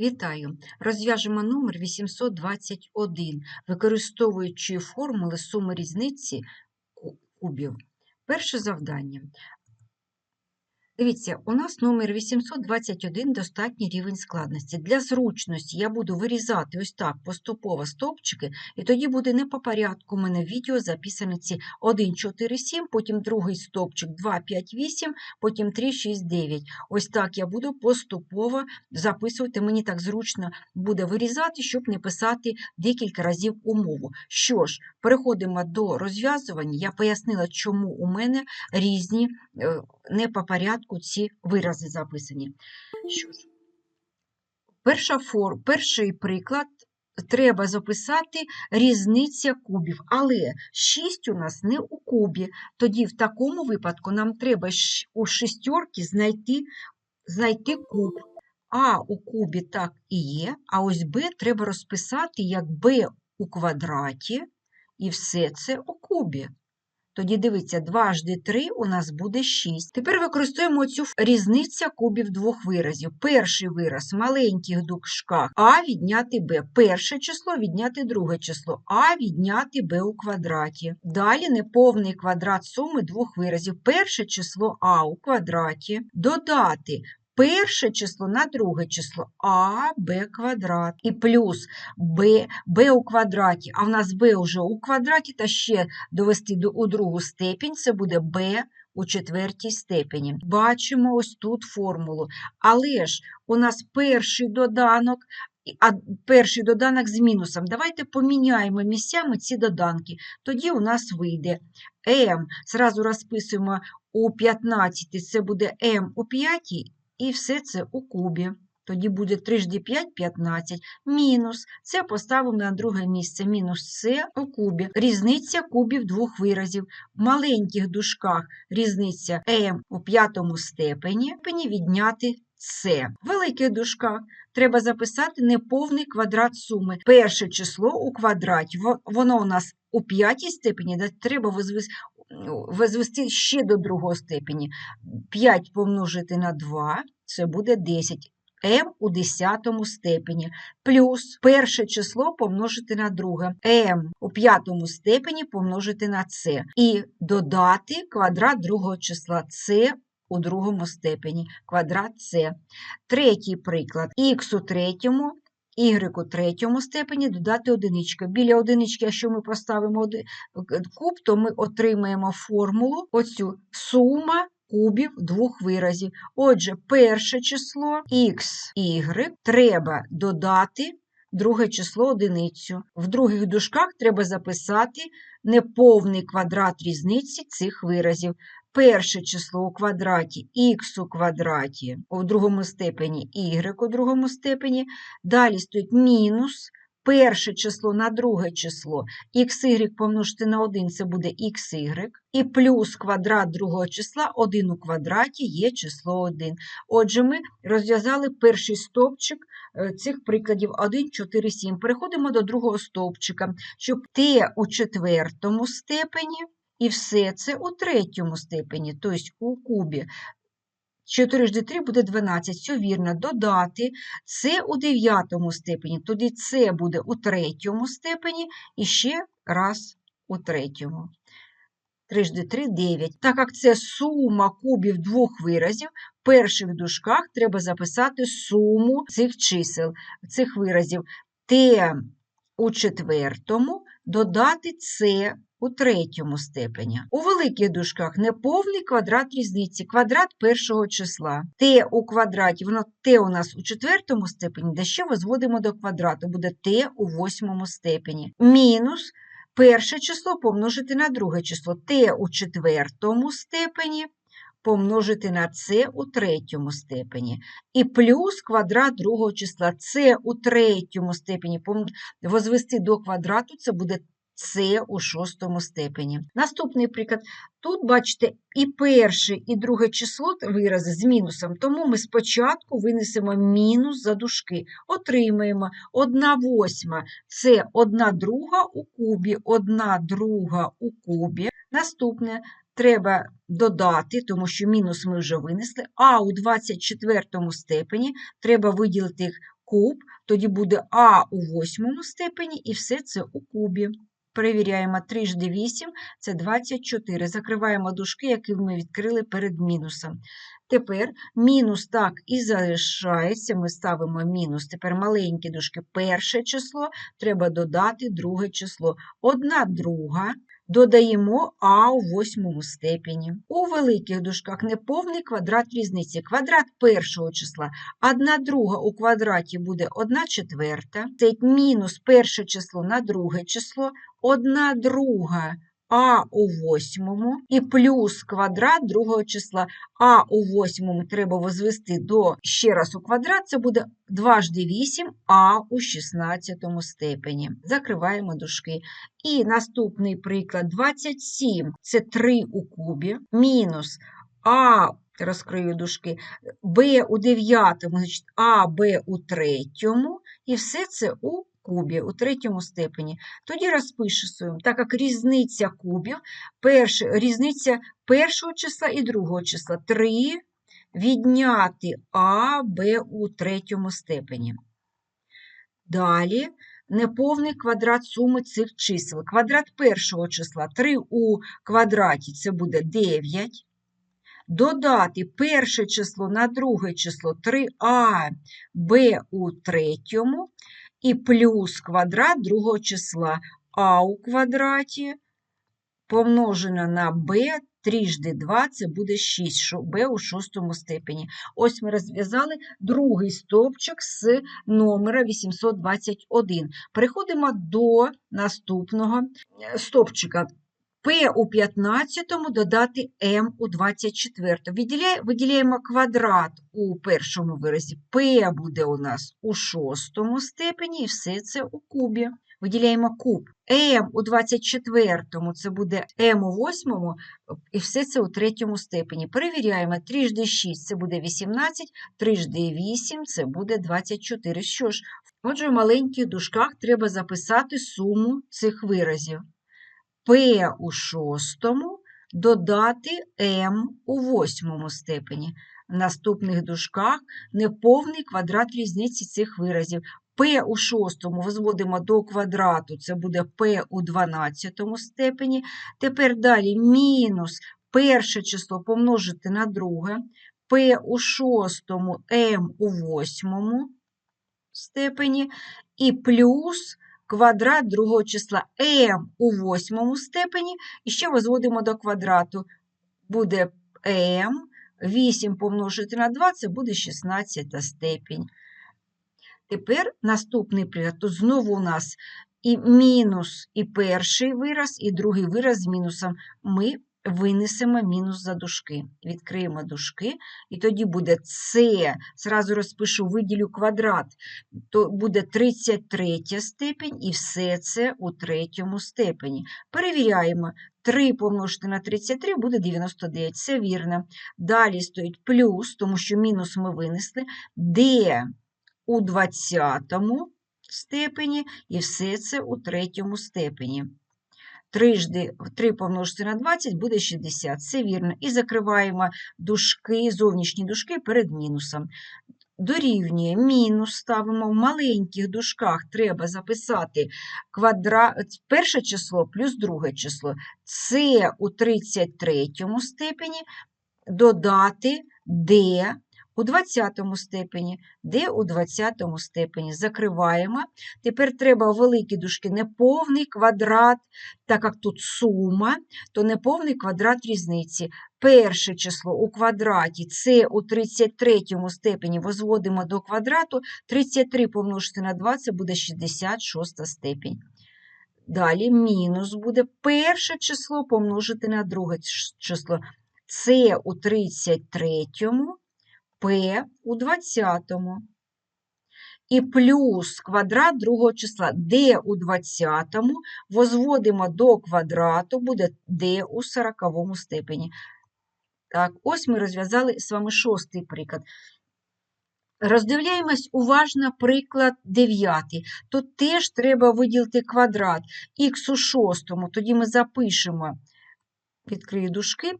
Вітаю! Розв'яжемо номер 821, використовуючи формули суми різниці кубів. Перше завдання. Дивіться, у нас номер 821 достатній рівень складності. Для зручності я буду вирізати ось так поступово стовпчики, і тоді буде не по порядку. У мене відео записані ці 1, 4, 7, потім другий стовпчик 2, 5, 8, потім 3, 6, 9. Ось так я буду поступово записувати. Мені так зручно буде вирізати, щоб не писати декілька разів умову. Що ж, переходимо до розв'язування. Я пояснила, чому у мене різні е, не по порядку ці вирази записані. Що ж, перша фор, перший приклад. Треба записати різниця кубів, але 6 у нас не у кубі. Тоді в такому випадку нам треба у шестерки знайти, знайти куб. А у кубі так і є, а ось Б треба розписати як Б у квадраті, і все це у кубі. Тоді дивіться, 2 жди 3 у нас буде 6. Тепер використовуємо цю різниця кубів двох виразів. Перший вираз маленьких дужках А відняти Б. Перше число відняти друге число. А відняти Б у квадраті. Далі неповний квадрат суми двох виразів. Перше число А у квадраті. Додати перше число на друге число А, Б квадрат. І плюс Б, Б у квадраті. А в нас Б вже у квадраті, та ще довести до, у другу степінь, це буде b у четвертій степені. Бачимо ось тут формулу. Але ж у нас перший доданок, а перший доданок з мінусом. Давайте поміняємо місцями ці доданки. Тоді у нас вийде m. Зразу розписуємо у 15, це буде m у 5, і все це у кубі. Тоді буде 3 жди 5 – 15. Мінус. Це поставимо на друге місце. Мінус С у кубі. Різниця кубів двох виразів. В маленьких дужках різниця М у п'ятому степені, відняти С. В великих дужках треба записати неповний квадрат суми. Перше число у квадраті. Воно у нас у п'ятій степені, треба возвести ще до другого степені. 5 помножити на 2 – це буде 10 m у десятому степені, плюс перше число помножити на друге, m у п'ятому степені помножити на c, і додати квадрат другого числа c у другому степені, квадрат c. Третій приклад, х у третьому, у третьому степені додати одиничку. Біля одинички, якщо ми поставимо куб, то ми отримаємо формулу оцю сума кубів двох виразів. Отже, перше число х, треба додати друге число одиницю. В других дужках треба записати неповний квадрат різниці цих виразів. Перше число у квадраті х у квадраті у другому степені y у другому степені. Далі стоїть мінус перше число на друге число xy помножити на 1 це буде xy, і плюс квадрат другого числа 1 у квадраті є число 1. Отже, ми розв'язали перший стовпчик е, цих прикладів 1, 4, 7. Переходимо до другого стовпчика, щоб t у четвертому степені і все це у третьому степені, тобто у кубі. 4 жди 3 буде 12, все вірно. Додати це у дев'ятому степені, тоді це буде у третьому степені і ще раз у третьому. 3 жди 3 – 9. Так як це сума кубів двох виразів, в перших дужках треба записати суму цих чисел, цих виразів. Т у четвертому додати С у третьому степені. У великих дужках неповний квадрат різниці, квадрат першого числа. Т у квадраті, воно Т у нас у четвертому степені, де ще возводимо до квадрату, буде Т у восьмому степені. Мінус перше число помножити на друге число. Т у четвертому степені помножити на С у третьому степені. І плюс квадрат другого числа. С у третьому степені возвести до квадрату, це буде С у шостому степені. Наступний приклад. Тут, бачите, і перше, і друге число вирази з мінусом, тому ми спочатку винесемо мінус за дужки. Отримаємо 1 восьма – це 1 друга у кубі, 1 друга у кубі. Наступне треба додати, тому що мінус ми вже винесли, а у 24 степені треба виділити куб, тоді буде а у восьмому степені і все це у кубі. Перевіряємо 3 жди 8 – це 24. Закриваємо дужки, які ми відкрили перед мінусом. Тепер мінус так і залишається. Ми ставимо мінус. Тепер маленькі дужки. Перше число треба додати друге число. Одна друга. Додаємо а у восьмому степені. У великих дужках неповний квадрат різниці. Квадрат першого числа. Одна друга у квадраті буде 1 четверта. Це мінус перше число на друге число. Одна друга а у восьмому і плюс квадрат другого числа. А у восьмому треба возвести до ще раз у квадрат, це буде 2 жди 8, а у 16 степені. Закриваємо дужки. І наступний приклад 27 це 3 у кубі, мінус а, розкрию дужки, b у дев'ятому, значить а, б у третьому, і все це у кубі у третьому степені. Тоді розпишемо, так як різниця кубів, перш, різниця першого числа і другого числа 3 відняти А, Б у третьому степені. Далі неповний квадрат суми цих чисел. Квадрат першого числа 3 у квадраті це буде 9. Додати перше число на друге число 3а, Б у третьому і плюс квадрат другого числа а у квадраті помножено на b трижди 2 це буде 6, що b у шостому степені. Ось ми розв'язали другий стовпчик з номера 821. Переходимо до наступного е, стовпчика. P у 15 додати m у 24. Виділяємо квадрат у першому виразі. P буде у нас у шостому степені, і все це у кубі. Виділяємо куб. m у 24 це буде m у восьмому, і все це у третьому степені. Перевіряємо, 3 жди 6 це буде 18, 3 жди 8 це буде 24. Що ж, отже, в маленьких дужках треба записати суму цих виразів. П у шостому додати М у восьмому степені. В наступних дужках неповний квадрат різниці цих виразів. П у шостому возводимо до квадрату, це буде П у 12 степені. Тепер далі мінус перше число помножити на друге, П у шостому, М у восьмому степені і плюс квадрат другого числа m у восьмому степені, і ще возводимо до квадрату. Буде m, 8 помножити на 2 це буде 16 степень. Тепер наступний приклад. Тут знову у нас і мінус і перший вираз, і другий вираз з мінусом. Ми винесемо мінус за дужки. Відкриємо дужки, і тоді буде С, зразу розпишу, виділю квадрат, то буде 33 степень, і все це у третьому степені. Перевіряємо. 3 помножити на 33 буде 99, це вірно. Далі стоїть плюс, тому що мінус ми винесли, d у 20 степені, і все це у третьому степені. 3 3 помножити на 20 буде 60. Це вірно. І закриваємо дужки, зовнішні дужки перед мінусом. Дорівнює мінус ставимо в маленьких дужках треба записати квадра... перше число плюс друге число. Це у 33 степені додати d у 20 степені, де у 20 степені. Закриваємо. Тепер треба великі дужки неповний квадрат, так як тут сума, то неповний квадрат різниці. Перше число у квадраті це у 33 степені возводимо до квадрату, 33 помножити на 2 це буде 66 степень. Далі мінус буде перше число помножити на друге число. Це у 33 П у 20. І плюс квадрат другого числа d у 20, возводимо до квадрату, буде d у 40 степені. Так, ось ми розв'язали з вами шостий приклад. Роздивляємось уважно приклад 9. Тут теж треба виділити квадрат х у шостому, тоді ми запишемо, відкрию дужки,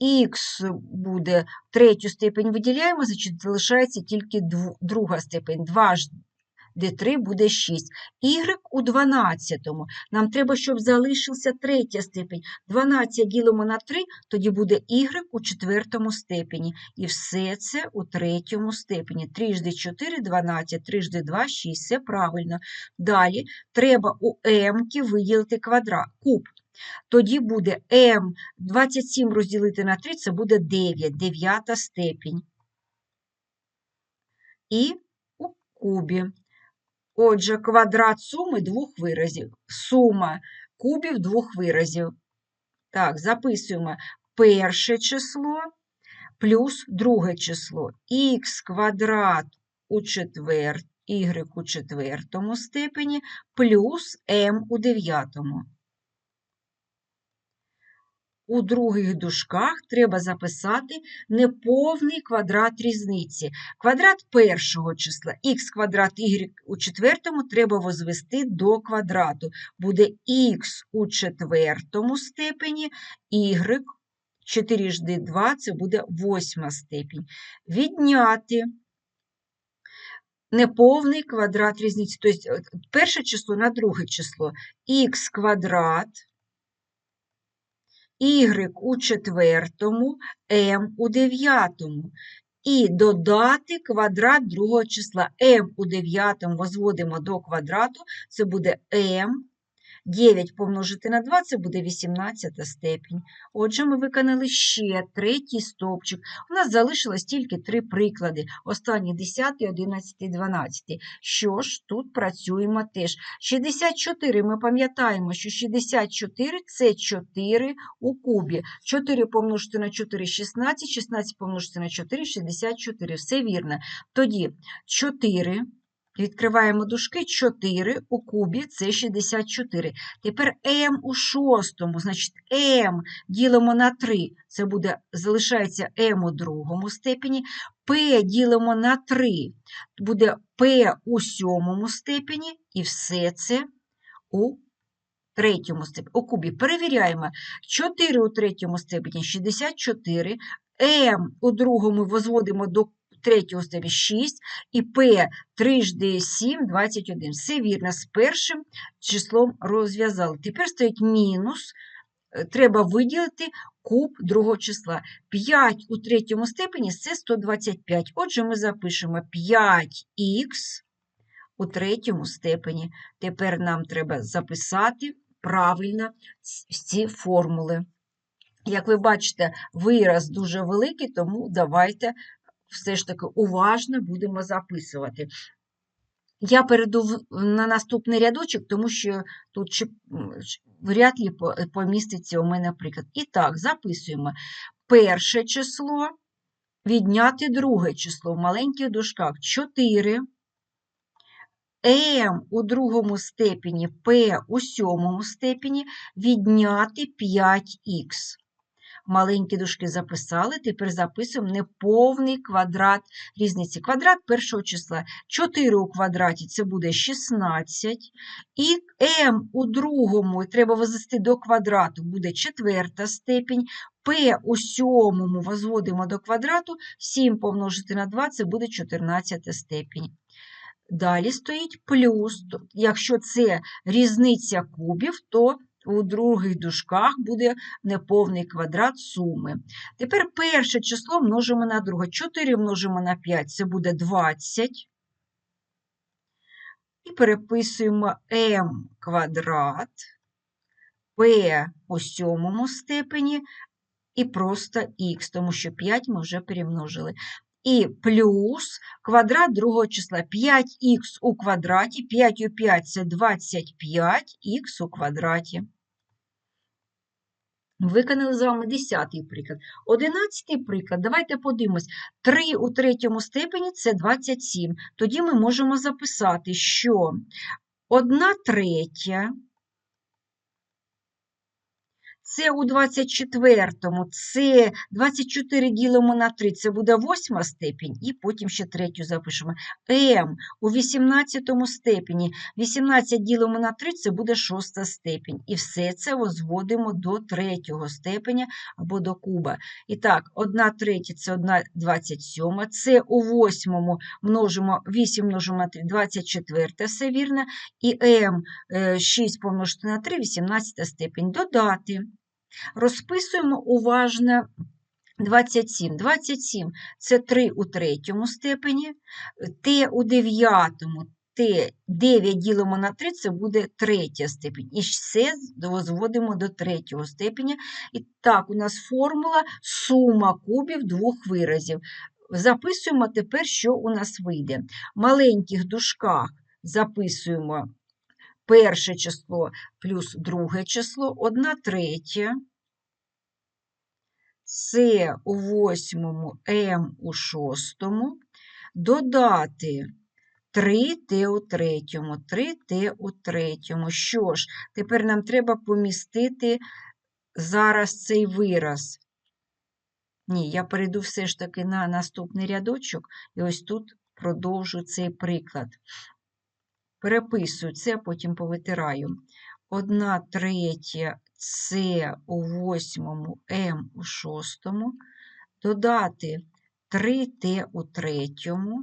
х буде третю степень виділяємо, значить залишається тільки друга степень. 2 де 3 буде 6. Y у 12. Нам треба, щоб залишився третя степень. 12 ділимо на 3, тоді буде y у четвертому степені. І все це у третьому степені. 3 жди 4, 12, 3 жди 2, 6. Все правильно. Далі треба у m виділити квадрат, куб. Тоді буде m 27 розділити на 3, це буде 9, дев'ята степінь. І у кубі. Отже, квадрат суми двох виразів. Сума кубів двох виразів. Так, записуємо перше число плюс друге число. Х квадрат у четвер... y у четвертому степені плюс m у дев'ятому. У других дужках треба записати неповний квадрат різниці. Квадрат першого числа х квадрат y у четвертому треба возвести до квадрату. Буде х у четвертому степені, y 4 жди 2 це буде восьма степінь. Відняти неповний квадрат різниці. Тобто перше число на друге число х квадрат y у четвертому, m у дев'ятому. І додати квадрат другого числа m у дев'ятому возводимо до квадрату, це буде m 9 помножити на 2 це буде 18 степінь. Отже, ми виконали ще третій стовпчик. У нас залишилось тільки три приклади: останні 10, 11, 12. Що ж, тут працюємо теж. 64 ми пам'ятаємо, що 64 це 4 у кубі. 4 помножити на 4 16, 16 помножити на 4 64. Все вірно. Тоді 4. Відкриваємо дужки 4 у кубі це 64. Тепер m у шостому, значить m ділимо на 3, це буде, залишається m у другому степені. P ділимо на 3, буде P у сьомому степені, і все це у третьому степені. У кубі. Перевіряємо. 4 у третьому степені 64, m у другому возводимо до третього степені 6 і P 3 жди 7, 21. Все вірно, з першим числом розв'язали. Тепер стоїть мінус, е, треба виділити куб другого числа. 5 у третьому степені це 125. Отже, ми запишемо 5х у третьому степені. Тепер нам треба записати правильно ці формули. Як ви бачите, вираз дуже великий, тому давайте все ж таки уважно будемо записувати. Я перейду на наступний рядочок, тому що тут вряд ли поміститься у мене приклад. І так, записуємо перше число, відняти друге число в маленьких дужках 4. М у другому степені, П у сьомому степені відняти 5х. Маленькі дужки записали, тепер записуємо неповний квадрат різниці. Квадрат першого числа 4 у квадраті це буде 16. І m у другому треба возвести до квадрату, буде четверта степінь. P у сьомому возводимо до квадрату, 7 помножити на 2 це буде 14 степінь. Далі стоїть плюс. Якщо це різниця кубів, то у других дужках буде неповний квадрат суми. Тепер перше число множимо на друге. 4 множимо на 5 це буде 20. І переписуємо m квадрат, p у сьомому степені і просто х, тому що 5 ми вже перемножили. І плюс квадрат другого числа 5х у квадраті, 5 у 5 це 25х у квадраті. Виконали з вами 10 приклад. 11 приклад. Давайте подивимось. 3 у третьому степені це 27. Тоді ми можемо записати, що 1 третя Це у 24-му, це 24 ділимо на 3, це буде восьма степінь, і потім ще третю запишемо. М у 18 степені, 18 ділимо на 3, це буде шоста степінь. І все це возводимо до третього степеня або до куба. І так, 1 третя – це 1 27, це у восьмому множимо, 8 множимо на 3, 24, все вірно. І М 6 помножити на 3, 18 степень. Додати. Розписуємо уважно 27. 27 – це 3 у третьому степені, Т у дев'ятому, Т 9 ділимо на 3, це буде третя степень. І все зводимо до третього степеня. І так, у нас формула сума кубів двох виразів. Записуємо тепер, що у нас вийде. В маленьких дужках записуємо перше число плюс друге число, 1 третя. С у восьмому, М у шостому, додати 3Т у третьому, 3Т у третьому. Що ж, тепер нам треба помістити зараз цей вираз. Ні, я перейду все ж таки на наступний рядочок, і ось тут продовжу цей приклад. Переписую це, потім повитираю. 1 третя С у восьмому, М у шостому, додати 3Т у третьому.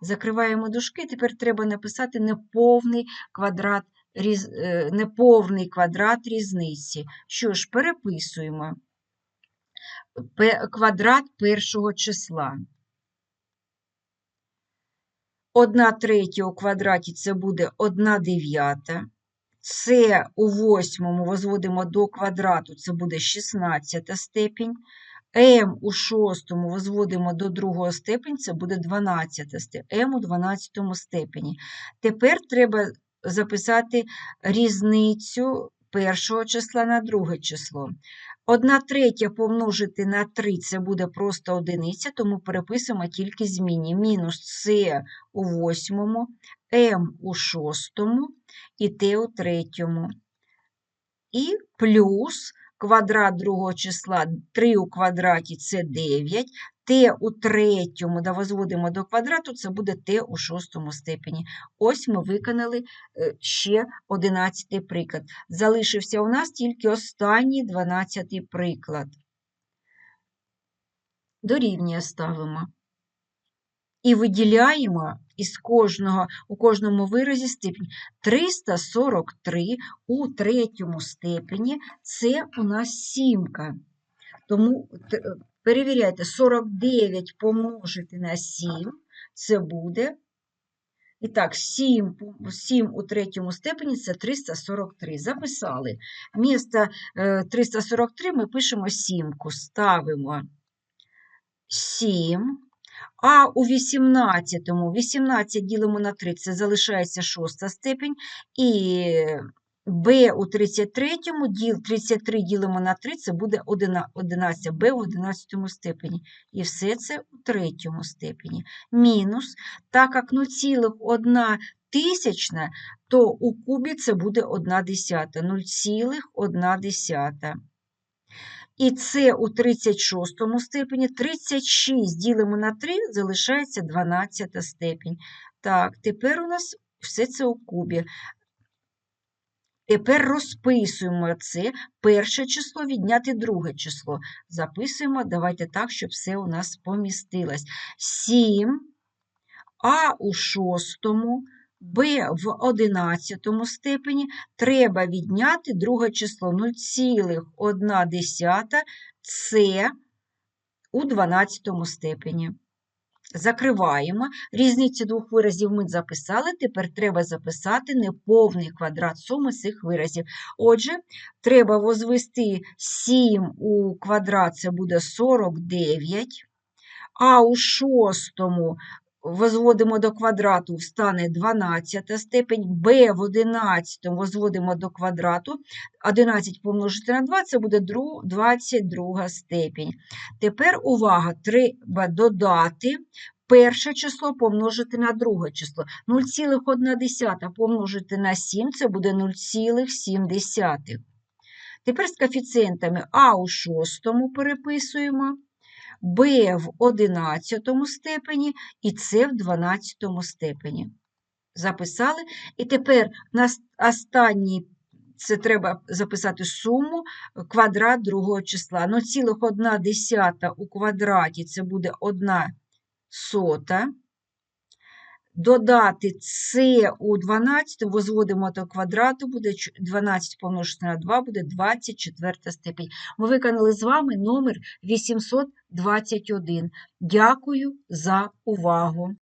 Закриваємо дужки, тепер треба написати неповний квадрат, різ... е, неповний квадрат різниці. Що ж, переписуємо Пе- квадрат першого числа. 1 третя у квадраті це буде 1 дев'ята. Це у восьмому возводимо до квадрату, це буде 16 степінь. М у шостому возводимо до другого степені, це буде 12 степень. М у 12 степені. Тепер треба записати різницю першого числа на друге число. 1 третя помножити на 3 це буде просто одиниця, тому переписуємо тільки зміні. Мінус С у восьмому, М у шостому і Т у третьому. І плюс квадрат другого числа 3 у квадраті це 9, Т у третьому, да возводимо до квадрату, це буде Т у шостому степені. Ось ми виконали е, ще 11 приклад. Залишився у нас тільки останній 12 приклад. Дорівнює ставимо. І виділяємо із кожного, у кожному виразі степінь. 343 у третьому степені це у нас сімка. Тому перевіряйте, 49 помножити на 7, це буде. І так, 7, 7 у третьому степені це 343. Записали. Вмісто е, 343 ми пишемо сімку, ставимо 7. А у 18-му 18 ділимо на 3, це залишається шоста степень. І b у 33-му, діл 33 ділимо на 3, це буде 11, b у 11 степені. І все це у третьому степені. Мінус, так як 0,1 тисячна, то у кубі це буде 1 десята. 0,1 десята. І це у 36 степені. 36 ділимо на 3, залишається 12 степень. Так, тепер у нас все це у кубі. Тепер розписуємо це перше число, відняти друге число. Записуємо, давайте так, щоб все у нас помістилось. 7, а у шостому, Б в одинадцятому степені треба відняти друге число 0,1 С у 12 степені. Закриваємо. Різницю двох виразів ми записали, тепер треба записати неповний квадрат суми цих виразів. Отже, треба возвести 7 у квадрат, це буде 49, а у шостому возводимо до квадрату, стане 12 степень, b в 11 возводимо до квадрату, 11 помножити на 2, це буде 22 степень. Тепер увага, треба додати перше число помножити на друге число. 0,1 помножити на 7, це буде 0,7. Тепер з коефіцієнтами А у шостому переписуємо, Б в одинадцятому степені і С в дванадцятому степені. Записали. І тепер на останній це треба записати суму квадрат другого числа. 0,1 у квадраті це буде 1 сота. Додати це у 12, возводимо до квадрату, буде чу- 12 помножити на 2, буде 24 степень. Ми виконали з вами номер 821. Дякую за увагу.